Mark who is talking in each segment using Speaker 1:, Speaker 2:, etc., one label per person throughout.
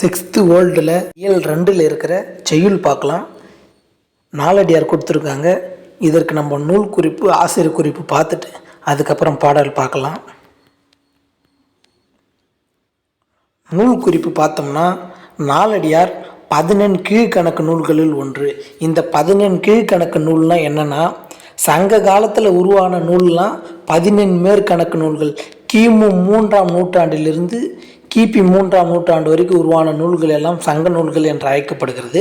Speaker 1: Sixth வேர்ல்டில் இயல் ரெண்டில் இருக்கிற செய்யுள் பார்க்கலாம். நாலடியார் கொடுத்துருக்காங்க. இதற்கு நம்ம நூல் குறிப்பு ஆசிரியர் குறிப்பு பார்த்துட்டு அதுக்கப்புறம் பாடல் பார்க்கலாம். நூல் குறிப்பு பார்த்தோம்னா நாலடியார் பதினெண் கீழ்கணக்கு நூல்களில் ஒன்று. இந்த பதினெண் கீழ்கணக்கு நூல்னால் என்னென்னா சங்க காலத்தில் உருவான நூல்லாம் பதினெண் மேற்கணக்கு நூல்கள். கிமு மூன்றாம் நூற்றாண்டிலிருந்து கிபி மூன்றாம் நூற்றாண்டு வரைக்கும் உருவான நூல்கள் எல்லாம் சங்க நூல்கள் என்று அழைக்கப்படுகிறது.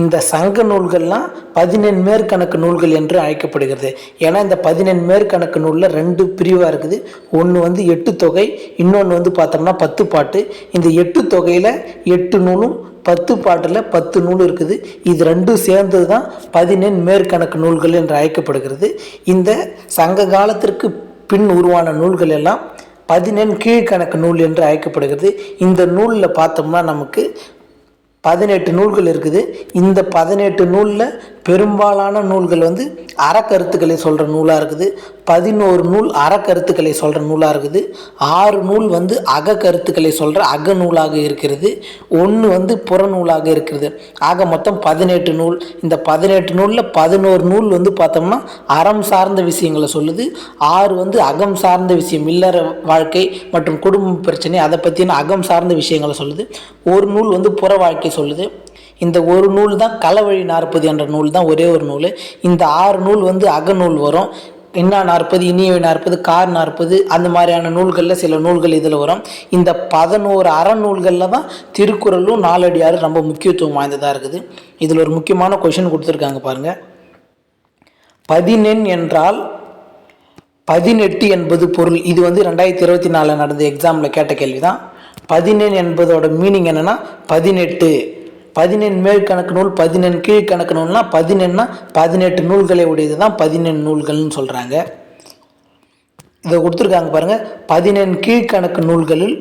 Speaker 1: இந்த சங்க நூல்கள்லாம் பதினெண் மேற்கணக்கு நூல்கள் என்று அழைக்கப்படுகிறது. ஏன்னா இந்த பதினெண் மேற்கணக்கு நூலில் ரெண்டு பிரிவாக இருக்குது. ஒன்று வந்து எட்டு தொகை இன்னொன்று வந்து பார்த்தோம்னா பத்து பாட்டு. இந்த எட்டு தொகையில் எட்டு நூலும் பத்து பாட்டில் பத்து நூல் இருக்குது. இது ரெண்டும் சேர்ந்தது தான் பதினெண் மேற்கணக்கு நூல்கள் என்று அழைக்கப்படுகிறது. இந்த சங்க காலத்திற்கு பின் உருவான நூல்கள் எல்லாம் பதினெண் கீழ்கணக்கு நூல் என்று அழைக்கப்படுகிறது. இந்த நூலில் பார்த்தோம்னா நமக்கு பதினெட்டு நூல்கள் இருக்குது. இந்த பதினெட்டு நூலில் பெரும்பாலான நூல்கள் வந்து அறக்கருத்துக்களை சொல்கிற நூலாக இருக்குது. பதினோரு நூல் அறக்கருத்துக்களை சொல்கிற நூலாக இருக்குது. ஆறு நூல் வந்து அக கருத்துக்களை சொல்கிற அக நூலாக இருக்கிறது. ஒன்று வந்து புறநூலாக இருக்கிறது. ஆக மொத்தம் பதினெட்டு நூல். இந்த பதினெட்டு நூலில் பதினோரு நூல் வந்து பார்த்தோம்னா அறம் சார்ந்த விஷயங்களை சொல்லுது. ஆறு வந்து அகம் சார்ந்த விஷயம் இல்லற வாழ்க்கை மற்றும் குடும்ப பிரச்சனை அதை பற்றின அகம் சார்ந்த விஷயங்களை சொல்லுது. ஒரு நூல் வந்து புற வாழ்க்கை சொல்லுது. இந்த ஒரு நூல் தான் களவழி நாற்பது என்ற நூல் தான் ஒரே ஒரு நூல். இந்த ஆறு நூல் வந்து அகநூல் வரும். இன்னா நாற்பது இனியவை நாற்பது கார் நாற்பது அந்த மாதிரியான நூல்களில் சில நூல்கள் இதில் வரும். இந்த பதினோரு அறநூல்களில் தான் திருக்குறளும் நாலடியாரும் ரொம்ப முக்கியத்துவம் வாய்ந்ததாக இருக்குது. இதில் ஒரு முக்கியமான கொஷின் கொடுத்துருக்காங்க பாருங்கள் பதினெண் என்றால் பதினெட்டு என்பது பொருள். இது வந்து ரெண்டாயிரத்தி இருபத்தி நாலில் நடந்த எக்ஸாமில் கேட்ட கேள்வி தான் பதினெண் என்பதோட மீனிங் என்னென்னா பதினெட்டு. பதினெண் மேற்கணக்கு நூல் பதினெண் கீழ்கணக்கு நூல்னா பதினெண்ணா பதினெட்டு நூல்களை உடையது தான் பதினெண் நூல்கள்னு சொல்கிறாங்க இதை கொடுத்துருக்காங்க பாருங்கள் பதினெண் கீழ்கணக்கு நூல்களில்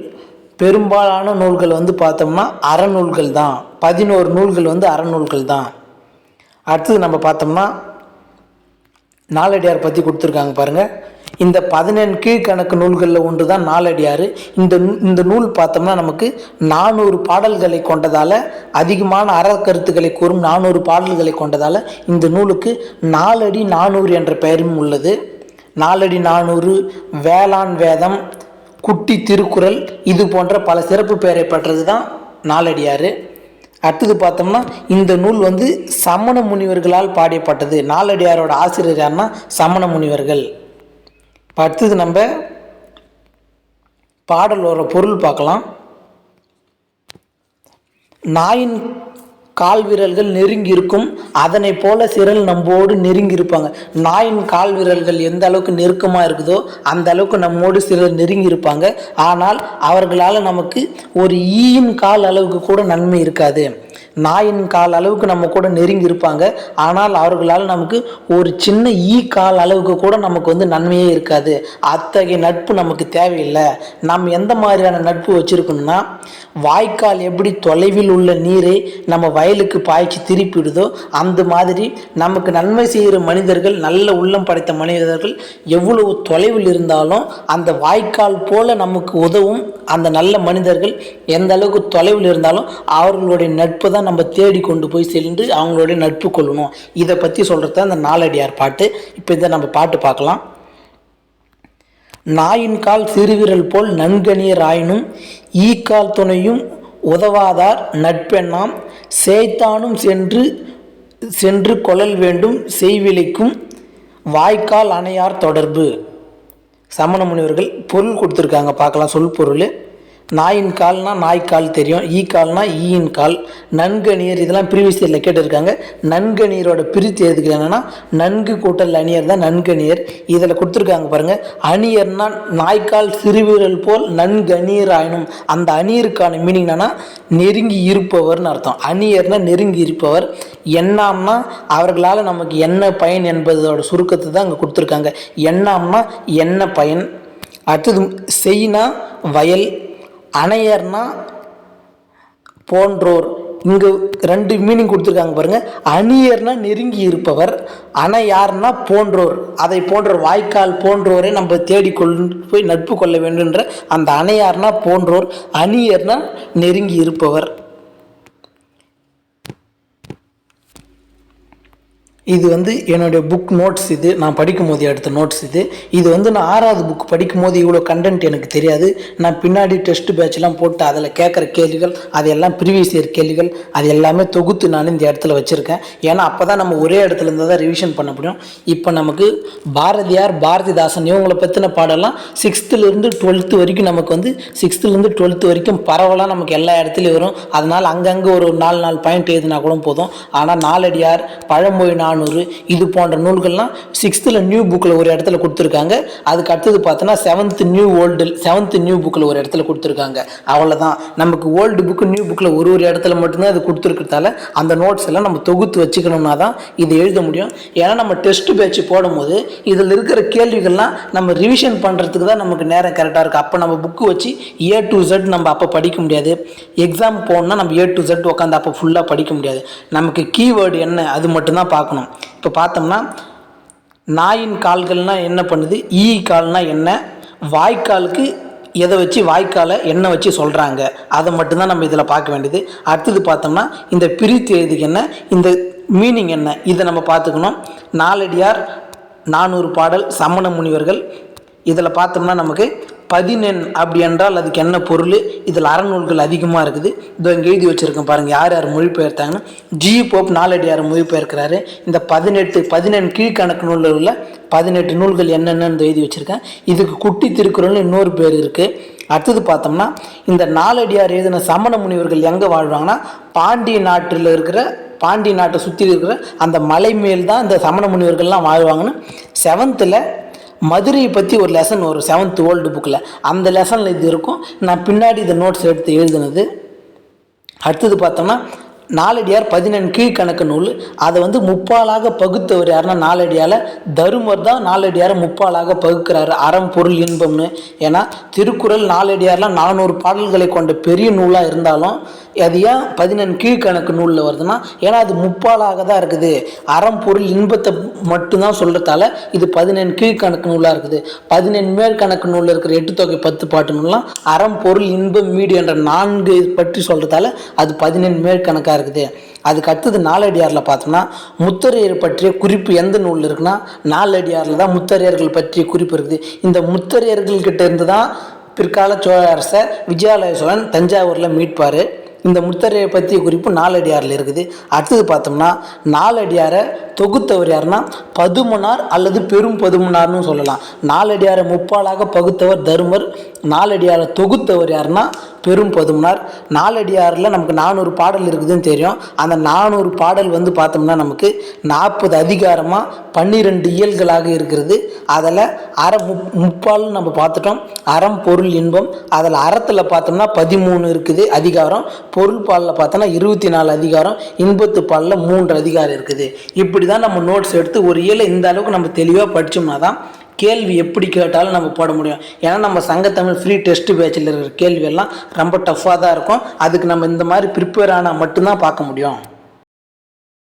Speaker 1: பெரும்பாலான நூல்கள் வந்து பார்த்தோம்னா அறநூல்கள் தான் பதினோரு நூல்கள் வந்து அறநூல்கள் தான் அடுத்தது நம்ம பார்த்தோம்னா நாலடியார் பற்றி கொடுத்துருக்காங்க பாருங்கள் இந்த பதினெண் கீழ்கணக்கு நூல்களில் ஒன்று தான் நாலடியார் இந்த இந்த நூல் பார்த்தோம்னா நமக்கு நானூறு பாடல்களை கொண்டதால் அதிகமான அறக்கருத்துக்களை கூறும் நானூறு பாடல்களை கொண்டதால் இந்த நூலுக்கு நாலடி நானூறு என்ற பெயரும் உள்ளது. நாலடி நானூறு வேளாண் வேதம் குட்டி திருக்குறள் இது போன்ற பல சிறப்பு பெயரை பெற்றது தான் நாலடியார் அடுத்தது பார்த்தோம்னா இந்த நூல் வந்து சமண முனிவர்களால் பாடியப்பட்டது. நாலடியாரோட ஆசிரியர் யாருன்னா சமண முனிவர்கள். அடுத்தது நம்ம பாடல் பாடலோட பொருள் பார்க்கலாம். நாயின் கால் விரல்கள் நெருங்கி இருக்கும் அதனை போல சிரல் நம்மோடு நெருங்கி இருப்பாங்க. நாயின் கால் விரல்கள் எந்த அளவுக்கு நெருக்கமாக இருக்குதோ அந்த அளவுக்கு நம்மோடு சிலர் நெருங்கி இருப்பாங்க. ஆனால் அவர்களால் நமக்கு ஒரு ஈயின் கால் அளவுக்கு கூட நன்மை இருக்காது. நாயின் கால் அளவுக்கு நம்ம கூட நெருங்கி இருப்பாங்க. ஆனால் அவர்களால் நமக்கு ஒரு சின்ன ஈ கால் அளவுக்கு கூட நமக்கு வந்து நன்மையே இருக்காது. அத்தகைய நட்பு நமக்கு தேவையில்லை. நம்ம எந்த மாதிரியான நட்பு வச்சுருக்கணும்னா வாய்க்கால் எப்படி தொலைவில் உள்ள நீரை நம்ம வயலுக்கு பாய்ச்சி திருப்பிடுதோ அந்த மாதிரி நமக்கு நன்மை செய்கிற மனிதர்கள் நல்ல உள்ளம் படைத்த மனிதர்கள் எவ்வளவு தொலைவில் இருந்தாலும் அந்த வாய்க்கால் போல நமக்கு உதவும் அந்த நல்ல மனிதர்கள் எந்த அளவுக்கு தொலைவில் இருந்தாலும் அவர்களுடைய நட்பு தான் நம்ம தேடி கொண்டு போய் சென்று அவங்களுடைய நட்பு கொள்ளணும். இதை பற்றி சொல்கிறது தான் அந்த நாலடியார் பாட்டு. இப்போ இதை நம்ம பாட்டு பார்க்கலாம். நாயின் கால் சிறுவிரல் போல் நன்கணியர் ஆயினும் ஈக்கால் துணையும் உதவாதார் நட்பெண்ணாம். சேய்த்தானும் சென்று சென்று கொள்ளல் வேண்டும் செய்விலைக்கும் வாய்க்கால் அணையார் தொடர்பு. சமண முனிவர்கள் பொருள் கொடுத்துருக்காங்க பார்க்கலாம். சொல் பொருள். நாயின் கால்னால் நாய்க்கால் தெரியும் ஈ கால்னால் ஈயின் கால். நன்கணியர் இதெல்லாம் ப்ரீவியஸ் இயரில் கேட்டிருக்காங்க. நன்கணியரோட பிரித்து எதுக்கு என்னென்னா நன்கு கூட்டல் அணியர் தான் நன்கணியர். இதில் கொடுத்துருக்காங்க பாருங்கள் அணியர்னா நாய்க்கால் சிறுவீரல் போல் நன்கணியர் ஆயினும் அந்த அணியருக்கான மீனிங் என்னன்னா நெருங்கி இருப்பவர்னு அர்த்தம். அணியர்னா நெருங்கி இருப்பவர். எண்ணாம்னா அவர்களால் நமக்கு என்ன பயன் என்பதோட சுருக்கத்தை தான் அங்கே கொடுத்துருக்காங்க. எண்ணாம்னா என்ன பயன். அடுத்தது செய்னா வயல் அணையர்னா போன்றோர். இங்கே ரெண்டு மீனிங் கொடுத்துருக்காங்க பாருங்க. அணியர்னா நெருங்கி இருப்பவர் அணையார்னா போன்றோர். அதை போன்ற வாய்க்கால் போன்றோரை நம்ம தேடிக்கொண்டு போய் நட்பு கொள்ள வேண்டுன்ற அந்த அணையார்னா போன்றோர் அணியர்னா நெருங்கி இருப்பவர். இது வந்து என்னுடைய புக் நோட்ஸ் இது. நான் படிக்கும் போது எடுத்த நோட்ஸ் இது. இது வந்து நான் ஆறாவது புக் படிக்கும் போது இவ்வளோ கண்டென்ட் எனக்கு தெரியாது. நான் பின்னாடி டெஸ்ட் பேட்ச்லாம் போட்டு அதில் கேட்குற கேள்விகள் அதையெல்லாம் ப்ரீவியஸ் இயர் கேள்விகள் அது எல்லாமே தொகுத்து நான் இந்த இடத்துல வச்சுருக்கேன். ஏன்னா அப்போ தான் நம்ம ஒரே இடத்துல இருந்தால் தான் ரிவிஷன் பண்ண முடியும். இப்போ நமக்கு பாரதியார் பாரதிதாசன் இவங்களை பற்றின பாடெல்லாம் சிக்ஸ்த்துலேருந்து டுவெல்த்து வரைக்கும் நமக்கு வந்து சிக்ஸ்த்துலேருந்து டுவெல்த்து வரைக்கும் பரவலாக நமக்கு எல்லா இடத்துலையும் வரும். அதனால் அங்கங்கே ஒரு நாலு நாலு பாயிண்ட் எழுதுனா கூட போதும். ஆனால் நாலடியார் பழமொழி நானூறு இது போன்ற நூல்கள்லாம் சிக்ஸ்த்தில் நியூ புக்கில் ஒரு இடத்துல கொடுத்துருக்காங்க. அதுக்கு அடுத்தது பார்த்தோன்னா seventh new old seventh new புக்கில் ஒரு இடத்துல கொடுத்துருக்காங்க. அவ்வளோதான் நமக்கு ஓல்டு புக்கு நியூ புக்கில் ஒரு ஒரு இடத்துல மட்டும்தான் அது கொடுத்துருக்கிறதால அந்த நோட்ஸ் எல்லாம் நம்ம தொகுத்து வச்சுக்கணும்னா தான் இதை எழுத முடியும். ஏன்னா நம்ம டெஸ்ட் பேட்ச் போடும்போது இதில் இருக்கிற கேள்விகள்லாம் நம்ம ரிவிஷன் பண்ணுறதுக்கு தான் நமக்கு நேரம் கரெக்டாக இருக்குது அப்போ நம்ம புக்கு வச்சு ஏ டு ஜெட் நம்ம அப்போ படிக்க முடியாது. எக்ஸாம் போகணுன்னா நம்ம ஏ டு ஜெட் உட்காந்து அப்போ ஃபுல்லாக படிக்க முடியாது. நமக்கு கீவேர்டு என்ன அது மட்டும்தான் பார்க்கணும். இப்போ பார்த்தோம்னா நாயின் கால்கள்னால் என்ன பண்ணுது? ஈ கால்னால் என்ன? வாய்க்காலுக்கு எதை வச்சு வாய்க்காலை என்ன வச்சு சொல்கிறாங்க அதை மட்டும்தான் நம்ம இதில் பார்க்க வேண்டியது. அடுத்தது பார்த்தோம்னா இந்த பிரித்து எழுதுக்கு என்ன இந்த மீனிங் என்ன? இதை நம்ம பார்த்துக்கணும். நாலடியார் நானூறு பாடல் சமண முனிவர்கள். இதில் பார்த்தோம்னா நமக்கு பதினெண் அப்படி என்றால் அதுக்கு என்ன பொருள்? இதில் அறநூல்கள் அதிகமாக இருக்குது. இதோ இங்கே எழுதி வச்சுருக்கேன் பாருங்கள் யார் யார் மொழிபெயர்த்தாங்கன்னா ஜி. போப் நாலடியார் மொழிபெயர்க்கிறாரு. இந்த பதினெட்டு பதினெண் கீழ்கணக்கு நூலில் உள்ள பதினெட்டு நூல்கள் என்னென்னு எழுதி வச்சுருக்கேன். இதுக்கு குட்டி திருக்குறள்னு இன்னொரு பேர் இருக்குது அடுத்தது பார்த்தோம்னா இந்த நாலடியார் எழுதின சமண முனிவர்கள் எங்கே வாழ்வாங்கன்னா பாண்டிய நாட்டில் இருக்கிற பாண்டிய நாட்டை சுற்றி இருக்கிற அந்த மலை மேல் தான் இந்த சமண முனிவர்கள்லாம் வாழ்வாங்கன்னு செவன்த்தில் மதுரையை பற்றி ஒரு லெசன் ஒரு செவன்த் ஓல்டு புக்கில் அந்த லெசனில் இது இருக்கும். நான் பின்னாடி இந்த நோட்ஸ் எடுத்து எழுதுனது. அடுத்தது பார்த்தோம்னா நாலடியார் பதினெண் கீழ்கணக்கு நூல். அதை வந்து முப்பாலாக பகுத்தவர் யாருன்னா நாலடியால்? தருமர் தான் நாலடியாரை முப்பாலாக பகுக்கிறாரு. அறம் பொருள் இன்பம்னு. ஏன்னா திருக்குறள் நாலடியார்லாம் நானூறு பாடல்களை கொண்ட பெரிய நூலாக இருந்தாலும் அது ஏன் பதினெண் கீழ்கணக்கு நூலில் வருதுன்னா ஏன்னா அது முப்பாலாக தான் இருக்குது. அறம் பொருள் இன்பத்தை மட்டும்தான் சொல்கிறதால இது பதினெண் கீழ்கணக்கு நூலாக இருக்குது. பதினெண் மேற்கணக்கு நூலில் இருக்கிற எட்டு தொகை பத்து பாட்டு நூல்லாம் அறம் பொருள் இன்பம் மீடு என்ற நான்கு பற்றி சொல்கிறதால அது பதினெண் மேற்கணக்காக இருக்குது அதுக்கு அடுத்தது நாலடியாரில் பார்த்தோம்னா முத்தரையர் பற்றிய குறிப்பு எந்த நூலில் இருக்குன்னா நாலடியாரில் தான் முத்தரையர்கள் பற்றிய குறிப்பு இருக்குது. இந்த முத்தரையர்கள்கிட்ட இருந்து தான் பிற்கால சோழ அரசர் விஜயாலய சோழன் தஞ்சாவூரில் மீட்பார். இந்த முத்தரையை பற்றிய குறிப்பு நாலடியாரில் இருக்குது. அடுத்தது பார்த்தோம்னா நாலடியாரை தொகுத்தவர் யாருன்னா பதுமனார் அல்லது பெரும் பதுமனார்னு சொல்லலாம். நாலடியாரை முப்பாலாக பகுத்தவர் தருமர் நாலடியாரை தொகுத்தவர் யாருன்னா பெரும் பதுமனார். நாலடியாரில் நமக்கு நானூறு பாடல் இருக்குதுன்னு தெரியும். அந்த நானூறு பாடல் வந்து பார்த்தோம்னா நமக்கு நாற்பது அதிகாரமாக பன்னிரெண்டு இயல்களாக இருக்கிறது. அதில் அற முப் முப்பால்னு நம்ம பார்த்துட்டோம். அறம் பொருள் இன்பம். அதில் அறத்தில் பார்த்தோம்னா பதிமூணு இருக்குது அதிகாரம். பொருள் பாலில் பார்த்தோம்னா இருபத்தி நாலு அதிகாரம். இன்பத்து பாலில் மூன்று அதிகாரம் இருக்குது. இப்படி தான் நம்ம நோட்ஸ் எடுத்து ஒரு இயலை இந்த அளவுக்கு நம்ம தெளிவாக படித்தோம்னா தான் கேள்வி எப்படி கேட்டாலும் நம்ம போட முடியும். ஏன்னா நம்ம சங்கத்தமிழ் ஃப்ரீ டெஸ்ட் பேச்சில் இருக்கிற கேள்வியெல்லாம் ரொம்ப டஃப்பாக தான் இருக்கும். அதுக்கு நம்ம இந்த மாதிரி ப்ரிப்பேர் ஆனால் மட்டும்தான் பார்க்க முடியும்.